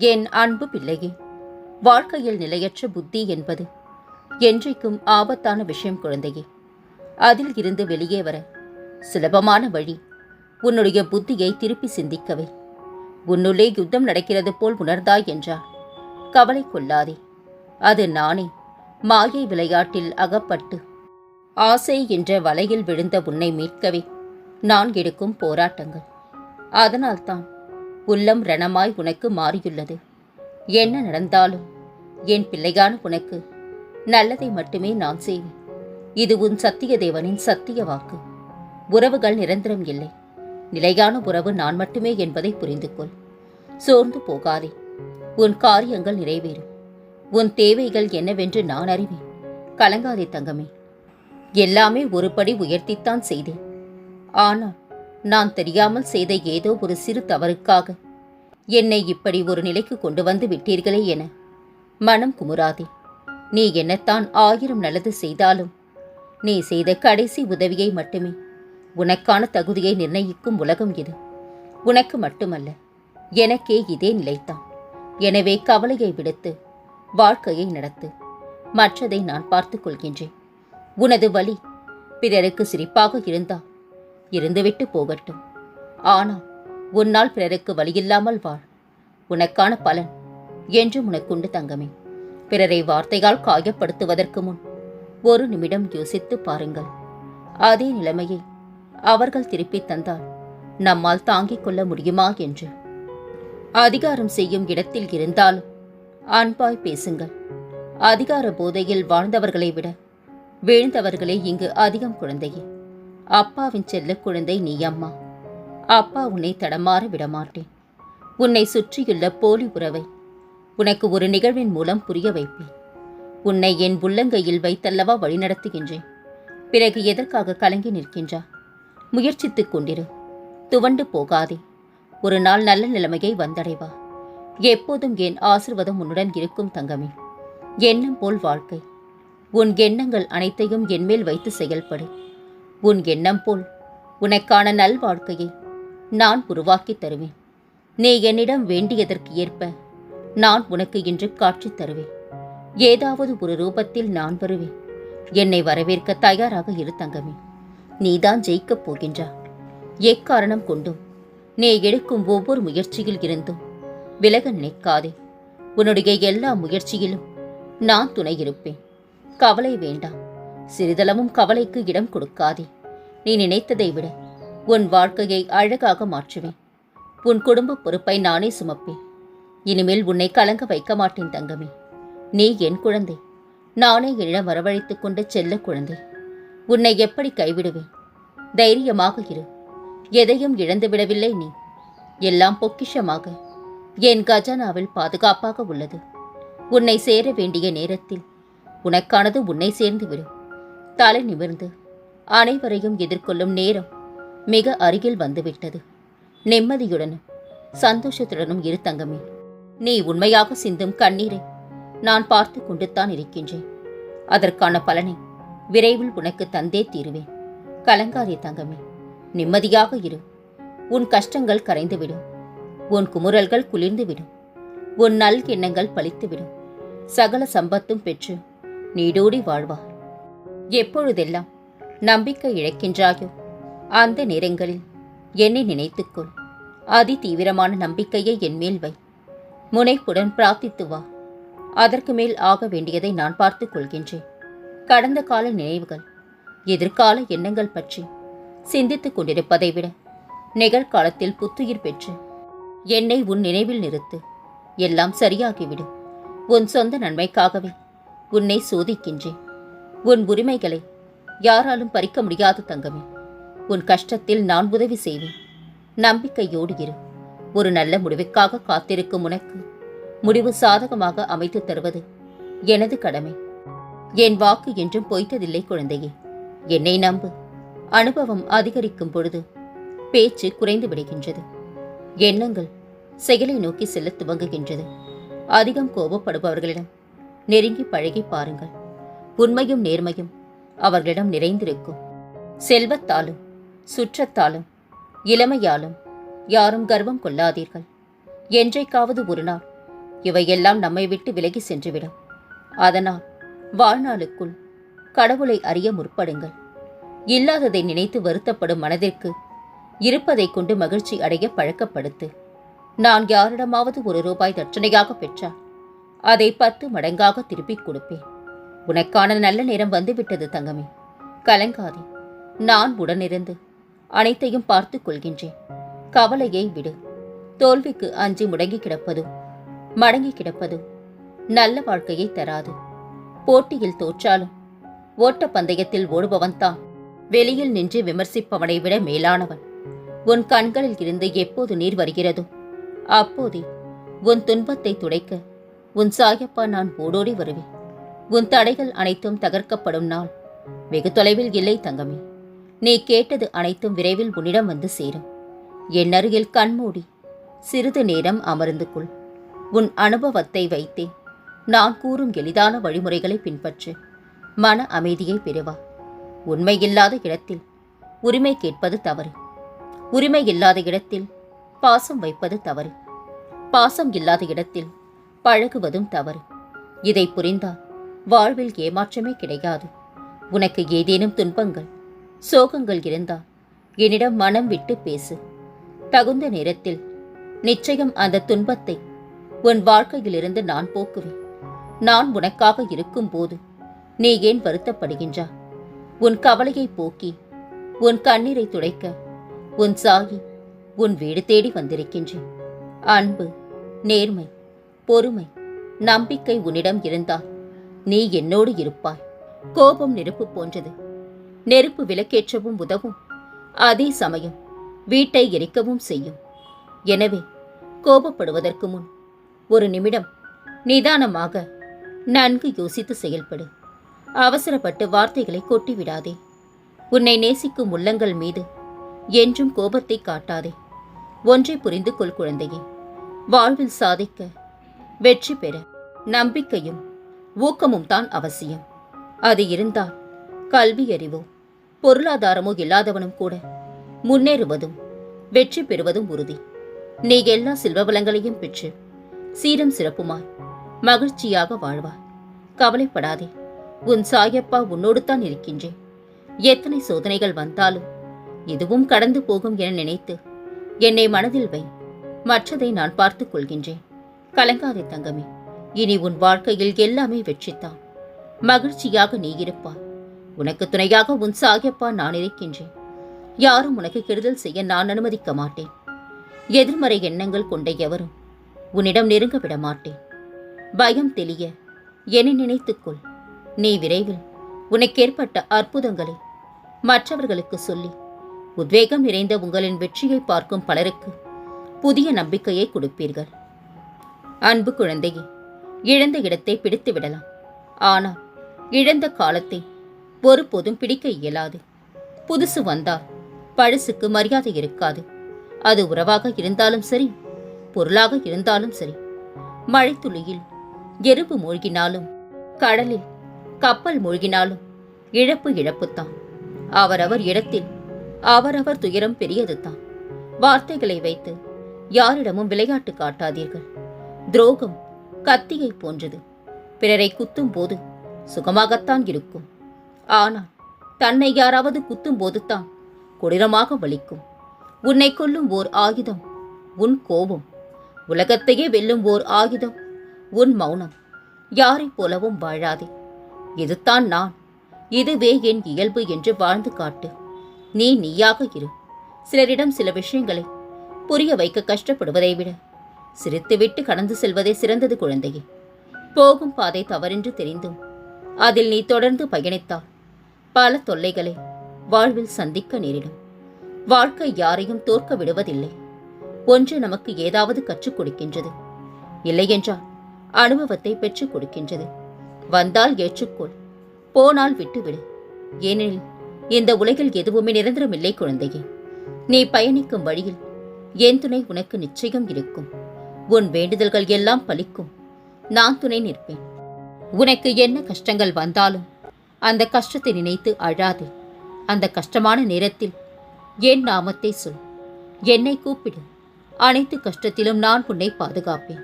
என் அன்பு பிள்ளையே வாழ்க்கையில் நிலையற்ற புத்தி என்பது என்றைக்கும் ஆபத்தான விஷயம் குழந்தையே. அதில் இருந்து வெளியே வர சுலபமான வழி உன்னுடைய புத்தியை திருப்பி சிந்திக்கவே. உன்னுள்ளே யுத்தம் நடக்கிறது போல் உணர்ந்தாய் என்றார் கவலை கொள்ளாதே. அது நானே மாயை விளையாட்டில் அகப்பட்டு ஆசை என்ற வலையில் விழுந்த உன்னை மீட்கவே நான் எடுக்கும் போராட்டங்கள். அதனால்தான் உள்ளம் ரணமாய் உனக்கு மாறியுள்ளது. என்ன நடந்தாலும் என் பிள்ளையான உனக்கு நல்லதை மட்டுமே நான் செய்வேன். இது உன் சத்திய தேவனின் சத்திய வாக்கு. உறவுகள் நிரந்தரம் இல்லை. நிலையான உறவு நான் மட்டுமே என்பதை புரிந்து கொள். சோர்ந்து போகாதே. உன் காரியங்கள் நிறைவேறும். உன் தேவைகள் என்னவென்று நான் அறிவேன். கலங்காதே தங்கமே. எல்லாமே ஒருபடி உயர்த்தித்தான் செய்தேன். ஆனால் நான் தெரியாமல் செய்த ஏதோ ஒரு சிறு தவறுக்காக. என்னை இப்படி ஒரு நிலைக்கு கொண்டு வந்து விட்டீர்களே என மனம் குமுறாதே. நீ என்னத்தான் ஆயிரம் நல்லது செய்தாலும் நீ செய்த கடைசி உதவியை மட்டுமே. உனக்கான தகுதியை நிர்ணயிக்கும் உலகம் இது. உனக்கு மட்டுமல்ல எனக்கே இதே நிலைத்தான் எனவே கவலையை விடுத்து வாழ்க்கையை நடத்து. மற்றதை நான் பார்த்துக் கொள்கின்றேன். உனது வழி பிறருக்கு சிரிப்பாக இருந்தால் இருந்துவிட்டு போகட்டும். ஆனால் உன்னால் பிறருக்கு வழியில்லாமல் வாழ். உனக்கான பலன் என்று உனக்குண்டு தங்கமே. பிறரை வார்த்தையால் காயப்படுத்துவதற்கு முன் ஒரு நிமிடம் யோசித்து பாருங்கள். அதே நிலைமையை அவர்கள் திருப்பித் தந்தால் நம்மால் தாங்கிக் கொள்ள முடியுமா என்று. அதிகாரம் செய்யும் இடத்தில் இருந்தாலும் அன்பாய் பேசுங்கள். அதிகார போதையில் வாழ்ந்தவர்களை விட வீழ்ந்தவர்களே இங்கு அதிகம் குழந்தையே. அப்பாவின் செல்ல குழந்தை நீ அம்மா அப்பா உன்னை தடமாற விடமாட்டேன். உன்னை சுற்றியுள்ள போலி உறவை உனக்கு ஒரு நிகழ்வின் மூலம் புரிய வைப்பேன். உன்னை என் உள்ளங்கையில் வைத்தல்லவா வழிநடத்துகின்றேன். பிறகு எதற்காக கலங்கி நிற்கின்றா? முயற்சித்துக் கொண்டிரு. துவண்டு போகாதே. ஒரு நாள் நல்ல நிலைமையை வந்தடைவா. எப்போதும் என் ஆசிர்வாதம் உன்னுடன் இருக்கும் தங்கமே. எண்ணம் போல் வாழ்க்கை. உன் எண்ணங்கள் அனைத்தையும் என்மேல் வைத்து செயல்படு. உன் எண்ணம் போல் உனக்கான நல் வாழ்க்கையை நான் உருவாக்கித் தருவேன். நீ என்னிடம் வேண்டியதற்கு ஏற்ப நான் உனக்கு இன்று காட்சி தருவேன். ஏதாவது ஒரு ரூபத்தில் நான் வருவேன். என்னை வரவேற்க தயாராக இரு தங்கமே. நீதான் ஜெயிக்கப் போகின்றா எக்காரணம் கொண்டும் நீ எடுக்கும் ஒவ்வொரு முயற்சியில் இருந்தும் விலக நினைக்காதே. உன்னுடைய எல்லா முயற்சியிலும் நான் துணை இருப்பேன். கவலை வேண்டாம். சிறிதளவும் கவலைக்கு இடம் கொடுக்காதே. நீ நினைத்ததை விட உன் வாழ்க்கையை அழகாக மாற்றுவேன். உன் குடும்ப பொறுப்பை நானே சுமப்பேன். இனிமேல் உன்னை கலங்க வைக்க மாட்டேன் தங்கமே. நீ என் குழந்தை. நானே என்னிடம் வரவழைத்துக் கொண்ட செல்ல குழந்தை. உன்னை எப்படி கைவிடுவேன்? தைரியமாக இரு. எதையும் இழந்து விடவில்லை நீ. எல்லாம் பொக்கிஷமாக. என் கஜானாவில் பாதுகாப்பாக உள்ளது. உன்னை சேர வேண்டிய நேரத்தில் உனக்கானது உன்னை சேர்ந்துவிடும். தலை நிமிர்ந்து. அனைவரையும் எதிர்கொள்ளும் நேரம் மிக அருகில் வந்துவிட்டது. நிம்மதியுடனும் சந்தோஷத்துடனும் இரு தங்கமே. நீ உண்மையாக சிந்தும் கண்ணீரை நான் பார்த்து கொண்டுத்தான் இருக்கின்றேன். அதற்கான பலனை விரைவில் உனக்கு தந்தே தீருவேன். கலங்காரி தங்கமே. நிம்மதியாக இரு. உன் கஷ்டங்கள் கரைந்துவிடும். உன் குமுறல்கள் குளிர்ந்துவிடும். உன் நல் எண்ணங்கள் பழித்துவிடும். சகல சம்பத்தும் பெற்று நீடோடி வாழ்வார் எப்பொழுதெல்லாம் நம்பிக்கை இழக்கின்றாயோ அந்த நேரங்களில் என்னை நினைத்துக்கொள். அதி தீவிரமான நம்பிக்கையை என் மேல் வை. முனைப்புடன் பிரார்த்தித்து வா. அதற்கு மேல் ஆக வேண்டியதை நான் பார்த்துக் கொள்கின்றேன். கடந்த கால நினைவுகள் எதிர்கால எண்ணங்கள் பற்றி சிந்தித்துக் கொண்டிருப்பதை விட நிகழ்காலத்தில் புத்துயிர் பெற்று என்னை உன் நினைவில் நிறுத்து. எல்லாம் சரியாகிவிடும். உன் சொந்த நன்மைக்காகவே உன்னை சோதிக்கின்றேன். உன் உரிமைகளை யாராலும் பறிக்க முடியாது தங்கமே. உன் கஷ்டத்தில் நான் உதவி செய்வேன். நம்பிக்கையோடு இரு. ஒரு நல்ல முடிவுக்காக காத்திருக்கும் உனக்கு முடிவு சாதகமாக அமைத்து தருவது எனது கடமை. என் வாக்கு என்றும் பொய்த்ததில்லை குழந்தையே. என்னை நம்பு. அனுபவம் அதிகரிக்கும் பொழுது பேச்சு குறைந்து விடுகின்றது. எண்ணங்கள் செயலை நோக்கி செல்ல துவங்குகின்றது. அதிகம் கோபப்படுபவர்களிடம் நெருங்கி பழகி பாருங்கள். உண்மையும் நேர்மையும் அவர்களிடம் நிறைந்திருக்கும். செல்வத்தாலும் சுற்றத்தாலும் இளமையாலும் யாரும் கர்வம் கொள்ளாதீர்கள். என்றைக்காவது ஒரு நாள் இவையெல்லாம் நம்மை விட்டு விலகி சென்றுவிடும். அதனால் வாழ்நாளுக்குள் கடவுளை அறிய முற்படுங்கள். இல்லாததை நினைத்து வருத்தப்படும் மனதிற்கு இருப்பதை கொண்டு மகிழ்ச்சி அடைய பழக்கப்படுத்து. நான் யாரிடமாவது ஒரு ரூபாய் தட்சணையாக பெற்றால் அதை பத்து மடங்காக திருப்பிக் கொடுப்பேன். உனக்கான நல்ல நேரம் வந்துவிட்டது தங்கமே. கலங்காதே. நான் உடனிருந்து அனைத்தையும் பார்த்து கொள்கின்றேன். கவலையை விடு. தோல்விக்கு அஞ்சி முடங்கி கிடப்பதோ மடங்கி கிடப்பதோ நல்ல வாழ்க்கையை தராது. போட்டியில் தோற்றாலும் ஓட்டப்பந்தயத்தில் ஓடுபவன் தான். வெளியில் நின்று விமர்சிப்பவனை விட மேலானவன். உன் கண்களில் இருந்து எப்போது நீர் வருகிறதோ அப்போதே உன் துன்பத்தை துடைக்க உன் சாயப்பா நான் ஓடோடி வருவேன். உன் தடைகள் அனைத்தும் தகர்க்கப்படும் நாள். வெகு தொலைவில் இல்லை தங்கமே. நீ கேட்டது அனைத்தும் விரைவில் உன்னிடம் வந்து சேரும். என் அருகில் கண்மூடி சிறிது நேரம் அமர்ந்து கொள். உன் அனுபவத்தை வைத்தே நான் கூறும் எளிதான வழிமுறைகளை பின்பற்று. மன அமைதியை பெறுவா. உண்மை இல்லாத இடத்தில் உரிமை கேட்பது தவறு. உரிமை இல்லாத இடத்தில் பாசம் வைப்பது தவறு. பாசம் இல்லாத இடத்தில் பழகுவதும் தவறு. இதை புரிந்தால் வாழ்வில் ஏமாற்றமே கிடையாது. உனக்கு ஏதேனும் துன்பங்கள் சோகங்கள் இருந்தால் என்னிடம் மனம் விட்டு பேசு. தகுந்த நேரத்தில் நிச்சயம் அந்த துன்பத்தை உன் வாழ்க்கையிலிருந்து நான் போக்குவேன். நான் உனக்காக இருக்கும்போது நீ ஏன் வருத்தப்படுகின்றா? உன் கவலையை போக்கி உன் கண்ணீரை துடைக்க உன் சாகி உன் வீடு தேடி வந்திருக்கின்றேன். அன்பு நேர்மை பொறுமை நம்பிக்கை உன்னிடம் இருந்தால் நீ என்னோடு இருப்பாய். கோபம் நெருப்பு போன்றது. நெருப்பு விளக்கேற்றவும் உதவும். அதே சமயம் வீட்டை எரிக்கவும் செய்யும். எனவே கோபப்படுவதற்கு முன் ஒரு நிமிடம் நிதானமாக நன்கு யோசித்து செயல்படு. அவசரப்பட்டு வார்த்தைகளை கொட்டிவிடாதே. உன்னை நேசிக்கும் உள்ளங்கள் மீது என்றும் கோபத்தை காட்டாதே. ஒன்றை புரிந்து கொள் குழந்தையே. வாழ்வில் சாதிக்க வெற்றி பெற நம்பிக்கையும் ஊக்கமும் தான் அவசியம். அது இருந்தால் கல்வி அறிவோ பொருளாதாரமோ இல்லாதவனும் கூட முன்னேறுவதும் வெற்றி பெறுவதும் உறுதி. நீ எல்லா செல்வ வளங்களையும் பெற்று சீரம் சிறப்புமாய் மகிழ்ச்சியாக வாழ்வாய். கவலைப்படாதே. உன் சாயப்பா உன்னோடு தான் இருக்கின்றேன். எத்தனை சோதனைகள் வந்தாலும் இதுவும் கடந்து போகும் என நினைத்து என்னை மனதில் வை. மற்றதை நான் பார்த்துக் கொள்கின்றேன். கலங்காதே தங்கமே. இனி உன் வாழ்க்கையில் எல்லாமே வெற்றித்தான் மகிழ்ச்சியாக நீ இருப்பாய். உனக்கு துணையாக உன் சாகியப்பா நான் இருக்கின்றேன். யாரும் உனக்கு கெடுதல் செய்ய நான் அனுமதிக்க மாட்டேன். எதிர்மறை எண்ணங்கள் கொண்ட எவரும் உன்னிடம் நெருங்க விட மாட்டேன். பயம் தெளிய என்னை நினைத்துக்கொள் நீ விரைவில் உனக்கேற்பட்ட அற்புதங்களை மற்றவர்களுக்கு சொல்லி உத்வேகம் நிறைந்த உங்களின் வெற்றியை பார்க்கும் பலருக்கு புதிய நம்பிக்கையை கொடுப்பீர்கள். அன்பு குழந்தையே இழந்த இடத்தை பிடித்து விடலாம். ஆனால் இழந்த காலத்தை ஒருபோதும் பிடிக்க இயலாது. புதுசு வந்தால் பழசுக்கு மரியாதை இருக்காது. அது உறவாக இருந்தாலும் சரி பொருளாக இருந்தாலும் சரி. மழைத்துளியில் எறும்பு மூழ்கினாலும் கடலில் கப்பல் மூழ்கினாலும் இழப்பு இழப்புத்தான். அவரவர் இடத்தில் அவரவர் துயரம் பெரியதுதான். வார்த்தைகளை வைத்து யாரிடமும் விளையாட்டு காட்டாதீர்கள். துரோகம் கத்தியை போன்றது. பிறரை குத்தும் போது சுகமாகத்தான் இருக்கும். ஆனால் தன்னை யாராவது குத்தும் போதுதான் கொடூரமாக வலிக்கும். உன்னை கொல்லும் ஓர் ஆயுதம் உன் கோபம். உலகத்தையே வெல்லும் ஓர் ஆயுதம் உன் மௌனம். யாரைப் போலவும் வாழாதே. இதுதான் நான். இதுவே என் இயல்பு என்று வாழ்ந்து காட்டு. நீ நீயாக இரு. சிலரிடம் சில விஷயங்களை புரிய வைக்க கஷ்டப்படுவதை விட சிரித்துவிட்டு கடந்து செல்வதே சிறந்தது குழந்தையே. போகும் பாதை தவறென்று தெரிந்தும் அதில் நீ தொடர்ந்து பயணித்தால் பல தொல்லைகளை வாழ்வில் சந்திக்க நேரிடும். வாழ்க்கை யாரையும் தோற்க விடுவதில்லை. ஒன்று நமக்கு ஏதாவது கற்றுக் கொடுக்கின்றது. இல்லையென்றால் அனுபவத்தை பெற்றுக் கொடுக்கின்றது. வந்தால் ஏற்றுக்கொள் போனால் விட்டுவிடு. ஏனெனில் இந்த உலகில் எதுவுமே நிரந்தரமில்லை குழந்தையே. நீ பயணிக்கும் வழியில் என் துணை உனக்கு நிச்சயம் இருக்கும். உன் வேண்டுதல்கள் எல்லாம் பலிக்கும். நான் துணை நிற்பேன். உனக்கு என்ன கஷ்டங்கள் வந்தாலும் அந்த கஷ்டத்தை நினைத்து அழாதே. அந்த கஷ்டமான நேரத்தில் என் நாமத்தை சொல். என்னை கூப்பிடு. அனைத்து கஷ்டத்திலும் நான் உன்னை பாதுகாப்பேன்.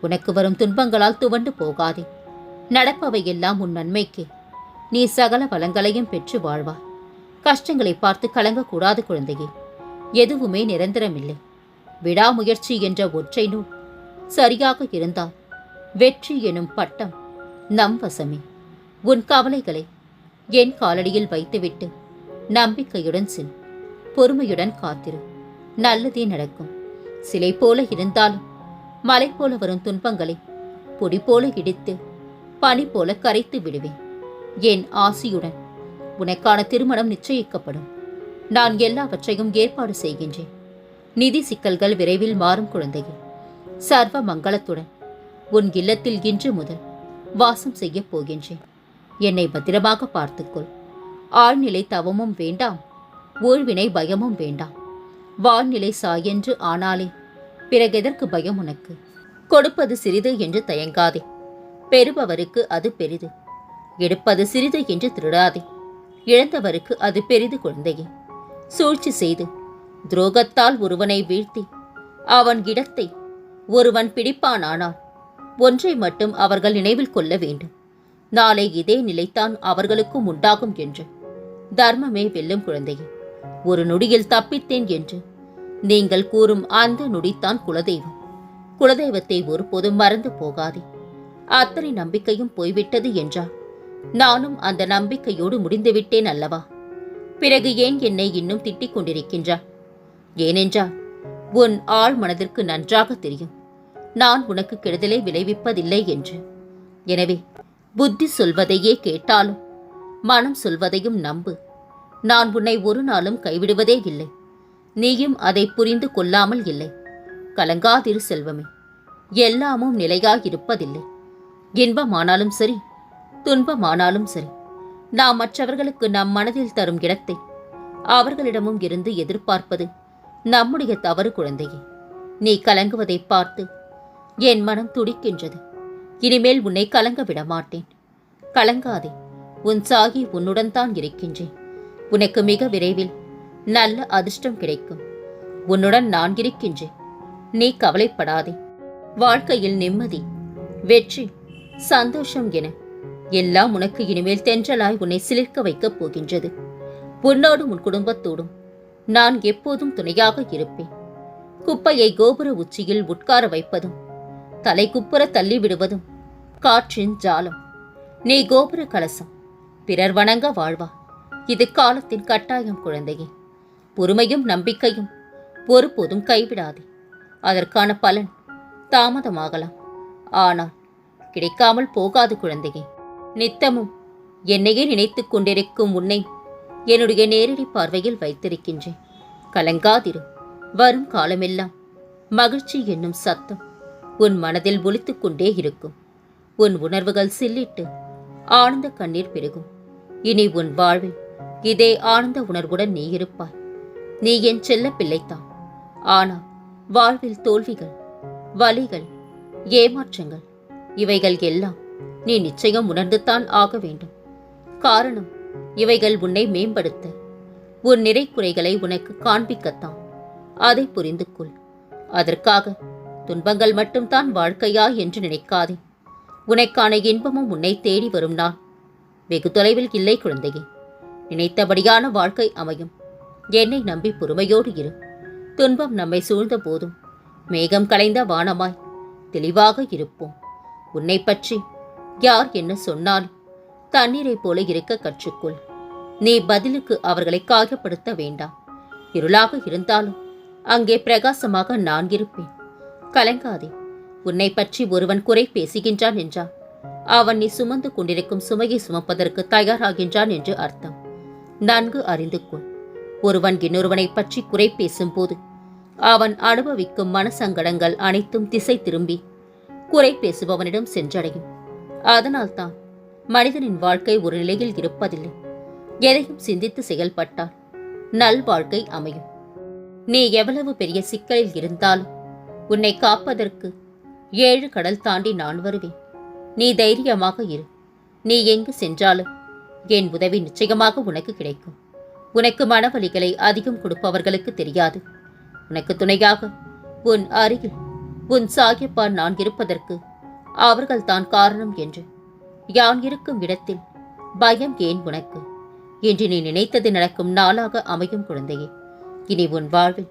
உனக்கு வரும் துன்பங்களால் துவண்டு போகாதே. நடப்பவை எல்லாம் உன் நன்மைக்கு. நீ சகல வளங்களையும் பெற்று வாழ்வாய் கஷ்டங்களை பார்த்து கலங்கக்கூடாது குழந்தையே. எதுவுமே நிரந்தரமில்லை. விடாமுயற்சி என்ற ஒற்றை நூல் சரியாக இருந்தால் வெற்றி எனும் பட்டம் நம் வசமே. உன் கவலைகளை என் காலடியில் வைத்துவிட்டு நம்பிக்கையுடன் செல். பொறுமையுடன் காத்திரு. நல்லதே நடக்கும். சிலை போல இருந்தாலும் மலை போல வரும் துன்பங்களை பொடி போல இடித்து பனி போல கரைத்து விடுவேன். என் ஆசியுடன் உனக்கான திருமணம் நிச்சயிக்கப்படும். நான் எல்லாவற்றையும் ஏற்பாடு செய்கின்றேன். நிதி சிக்கல்கள் விரைவில் மாறும் குழந்தையே. சர்வ மங்களத்துடன் உன் இல்லத்தில் இன்று முதல் வாசம் செய்யப் போகின்றேன். என்னை பத்திரமாக பார்த்துக்கொள். ஆழ்நிலை தவமும் வேண்டாம் ஊழ்வினை பயமும் வேண்டாம். வாழ்நிலை சாயென்று ஆனாலே பிறகெதற்கு பயம் உனக்கு? கொடுப்பது சிறிது என்று தயங்காதே. பெறுபவருக்கு அது பெரிது. எடுப்பது சிறிது என்று திருடாதே. இழந்தவருக்கு அது பெரிது குழந்தையே. சூழ்ச்சி செய்து துரோகத்தால் ஒருவனை வீழ்த்தி அவன் இடத்தை ஒருவன் பிடிப்பானானால் ஒன்றை மட்டும் அவர்கள் நினைவில் கொள்ள வேண்டும். நாளை இதே நிலைத்தான் அவர்களுக்கும் உண்டாகும் என்று. தர்மமே வெல்லும் குழந்தையே ஒரு நொடியில் தப்பித்தேன் என்று. நீங்கள் கூறும் அந்த நொடித்தான் குலதெய்வம். குலதெய்வத்தை ஒருபோதும் மறந்து போகாதே. அத்தனை நம்பிக்கையும் போய்விட்டது என்றால் நானும் அந்த நம்பிக்கையோடு முடிந்துவிட்டேன் அல்லவா? பிறகு ஏன் என்னை இன்னும் திட்டிக் கொண்டிருக்கின்றார் ஏனென்றால் உன் ஆள் மனதிற்கு நன்றாக தெரியும். நான் உனக்கு கெடுதலை விளைவிப்பதில்லை என்று. எனவே புத்தி சொல்வதையே கேட்டாலும் மனம் சொல்வதையும் நம்பு. நான் உன்னை ஒரு நாளும் கைவிடுவதே இல்லை. நீயும் அதை புரிந்து கொள்ளாமல் இல்லை. கலங்காதிரு செல்வமே. எல்லாமும் நிலையாயிருப்பதில்லை. இன்பமானாலும் சரி துன்பமானாலும் சரி நாம் மற்றவர்களுக்கு நம் மனதில் தரும் இடத்தை அவர்களிடமும் இருந்து எதிர்பார்ப்பது நம்முடைய தவறு குழந்தையே. நீ கலங்குவதை பார்த்து என் மனம் துடிக்கின்றது. இனிமேல் உன்னை கலங்க விட மாட்டேன். கலங்காதே. உன் சாகி உன்னுடன் தான் இருக்கின்றேன். உனக்கு மிக விரைவில் நல்ல அதிர்ஷ்டம் கிடைக்கும். உன்னுடன் நான் இருக்கின்றேன். நீ கவலைப்படாதே. வாழ்க்கையில் நிம்மதி வெற்றி சந்தோஷம் என எல்லாம் உனக்கு இனிமேல் தென்றலாய் உன்னை சிலிர்க்க வைக்கப் போகின்றது. உன்னோடும் உன் குடும்பத்தோடும் நான் எப்போதும் துணையாக இருப்பேன். குப்பையை கோபுர உச்சியில் உட்கார வைப்பதும் தலை குப்புற தள்ளி விடுவதும் காற்றின் ஜாலம். நீ கோபுர கலசம். பிறர் வணங்க வாழ்வா. இது காலத்தின் கட்டாயம் குழந்தையே. பொறுமையும் நம்பிக்கையும் ஒருபோதும் கைவிடாதே. அதற்கான பலன் தாமதமாகலாம். ஆனால் கிடைக்காமல் போகாது குழந்தையே. நித்தமும் என்னையே நினைத்துக் கொண்டிருக்கும் உன்னை என்னுடைய நேரடி பார்வையில் வைத்திருக்கின்றேன். கலங்காதிரு. வரும் காலமெல்லாம் மகிழ்ச்சி என்னும் சத்தம் உன் மனதில் ஒலித்துக் கொண்டே இருக்கும். உன் உணர்வுகள் சில்லிட்டு ஆனந்த கண்ணீர் பெருகும். இனி உன் வாழ்வில் இதே ஆனந்த உணர்வுடன் நீ இருப்பாய். நீ என் செல்ல பிள்ளைத்தான். ஆனால் வாழ்வில் தோல்விகள் வலிகள் ஏமாற்றங்கள் இவைகள் எல்லாம் நீ நிச்சயம் உணர்ந்துதான் ஆக வேண்டும். காரணம் இவைகள் உன்னை மேம்படுத்த உன் நிறை குறைகளை உனக்கு காண்பிக்கத்தான். அதை புரிந்து கொள் அதற்காக துன்பங்கள் மட்டும்தான் வாழ்க்கையா என்று நினைக்காதே. உனக்கான இன்பமும் உன்னை தேடி வரும் நான். வெகு தொலைவில் இல்லை குழந்தையே. நினைத்தபடியான வாழ்க்கை அமையும். என்னை நம்பி பொறுமையோடு இரு. துன்பம் நம்மை சூழ்ந்த போதும். மேகம் கலைந்த வானமாய் தெளிவாக இருப்போம். உன்னை பற்றி யார் என்ன சொன்னாலும் தண்ணீரைப் போல இருக்க கற்றுக்கொள். நீ பதிலுக்கு அவர்களை காயப்படுத்த வேண்டாம். இருளாக இருந்தாலும் அங்கே பிரகாசமாக நான் இருப்பேன். கலங்காதே. உன்னை பற்றி ஒருவன் குறை பேசுகின்றான் என்றால் அவன் நீ சுமந்து கொண்டிருக்கும் சுமையை சுமப்பதற்கு தயாராகின்றான் என்று அர்த்தம். நன்கு அறிந்து கொள். ஒருவன் இன்னொருவனை பற்றி குறை பேசும்போது அவன் அனுபவிக்கும் மனசங்கடங்கள் அனைத்தும் திசை திரும்பி குறை பேசுபவனிடம் சென்றடையும். அதனால்தான் மனிதனின் வாழ்க்கை ஒரு நிலையில் இருப்பதில்லை. எதையும் சிந்தித்து செயல்பட்டால் நல் வாழ்க்கை அமையும். நீ எவ்வளவு பெரிய சிக்கலில் இருந்தாலும் உன்னை காப்பதற்கு ஏழு கடல் தாண்டி நான் வருவேன். நீ தைரியமாக இரு. நீ எங்கு சென்றாலும் என் உதவி நிச்சயமாக உனக்கு கிடைக்கும். உனக்கு மனவலிகளை அதிகம் கொடுப்பவர்களுக்கு தெரியாது. உனக்கு துணையாக உன் அருகில் உன் சாகிப்பா நான் இருப்பதற்கு அவர்கள் தான் காரணம் என்று யான் இருக்கும் இடத்தில் பயம் ஏன் உனக்கு? என்று நீ நினைத்தது நடக்கும் நாளாக அமையும் குழந்தையே. இனி உன் வாழ்வில்